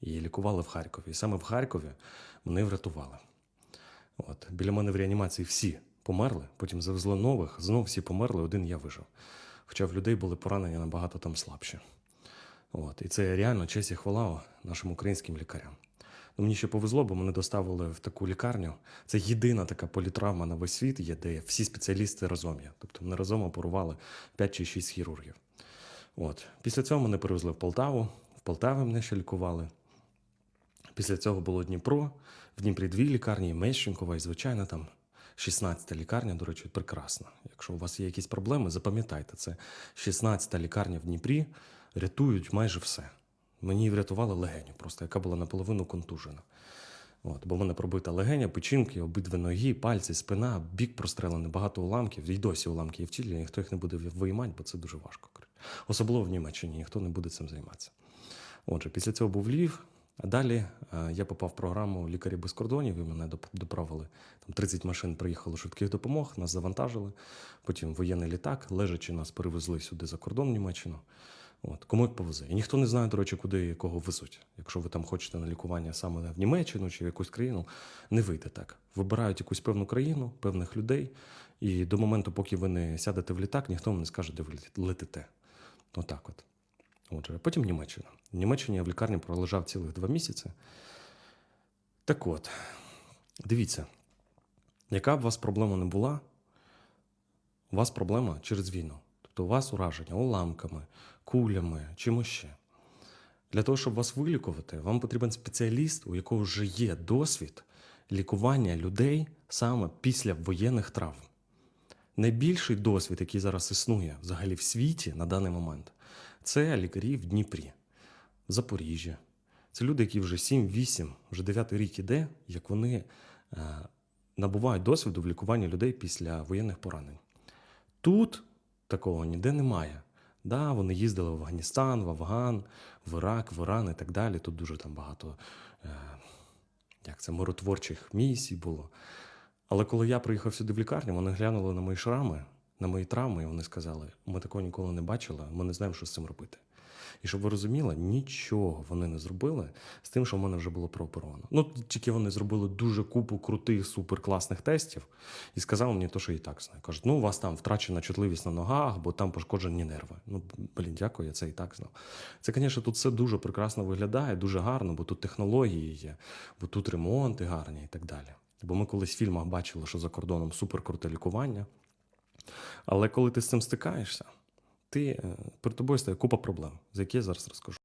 і лікували в Харкові. І саме в Харкові мене врятували. От. Біля мене в реанімації всі померли, потім завезли нових, знов всі померли, один я вижив. Хоча в людей були поранення набагато там слабші. От. І це реально честь і хвала нашим українським лікарям. Ну, мені ще повезло, бо мене доставили в таку лікарню. Це єдина така політравма на весь світ є, де всі спеціалісти разом є. Тобто мене разом оперували 5 чи 6 хірургів. От. Після цього мене перевезли в Полтаву. В Полтаві мене ще лікували. Після цього було Дніпро. В Дніпрі дві лікарні, Мещенкова, і звичайно там 16-та лікарня, до речі, прекрасна. Якщо у вас є якісь проблеми, запам'ятайте, це 16-та лікарня в Дніпрі рятують майже все. Мені врятували легеню, просто яка була наполовину контужена. От, бо в мене пробита легеня, печінки, обидві ноги, пальці, спина, бік прострелений, багато уламків. І досі уламки є в тілі, ніхто їх не буде виймати, бо це дуже важко. Особливо в Німеччині ніхто не буде цим займатися. Отже, після цього був Львів, далі е, я попав в програму Лікарі без кордонів, і мене доправили. Там 30 машин приїхало швидких допомог, нас завантажили. Потім воєнний літак, лежачи, нас перевезли сюди за кордон в Німеччину. От, кому як повезе. І ніхто не знає, до речі, куди і кого везуть. Якщо ви там хочете на лікування саме в Німеччину чи в якусь країну, не вийде так. Вибирають якусь певну країну, певних людей, і до моменту, поки ви не сядете в літак, ніхто вам не скаже, де ви летите. Отак от. Отже, потім Німеччина. В Німеччині я в лікарні пролежав цілих два місяці. Так от, дивіться, яка б у вас проблема не була, у вас проблема через війну. Тобто у вас ураження уламками, кулями, чимось ще. Для того, щоб вас вилікувати, вам потрібен спеціаліст, у якого вже є досвід лікування людей саме після воєнних травм. Найбільший досвід, який зараз існує взагалі в світі на даний момент, це лікарі в Дніпрі, в Запоріжжі. Це люди, які вже 7-8, вже 9 рік іде, як вони е, набувають досвіду в лікуванні людей після воєнних поранень. Тут такого ніде немає. Да, вони їздили в Афганістан, в Афган, в Ірак, в Іран і так далі. Тут дуже там багато е, як це, миротворчих місій було. Але коли я приїхав сюди в лікарню, вони глянули на мої шрами, на мої травми, і вони сказали: ми такого ніколи не бачили, ми не знаємо, що з цим робити. І щоб ви розуміли, нічого вони не зробили з тим, що в мене вже було прооперовано. Ну, тільки вони зробили дуже купу крутих, суперкласних тестів і сказали мені те, що і так знаю. Кажуть, ну, у вас там втрачена чутливість на ногах, бо там пошкоджені нерви. Ну, блін, дякую, я це і так знав. Це, звісно, тут все дуже прекрасно виглядає, дуже гарно, бо тут технології є, бо тут ремонти гарні і так далі. Бо ми колись в фільмах бачили, що за кордоном суперкруте лікування. Але коли ти з цим стикаєшся, ти, е, перед тобою стає купа проблем, за які я зараз розкажу.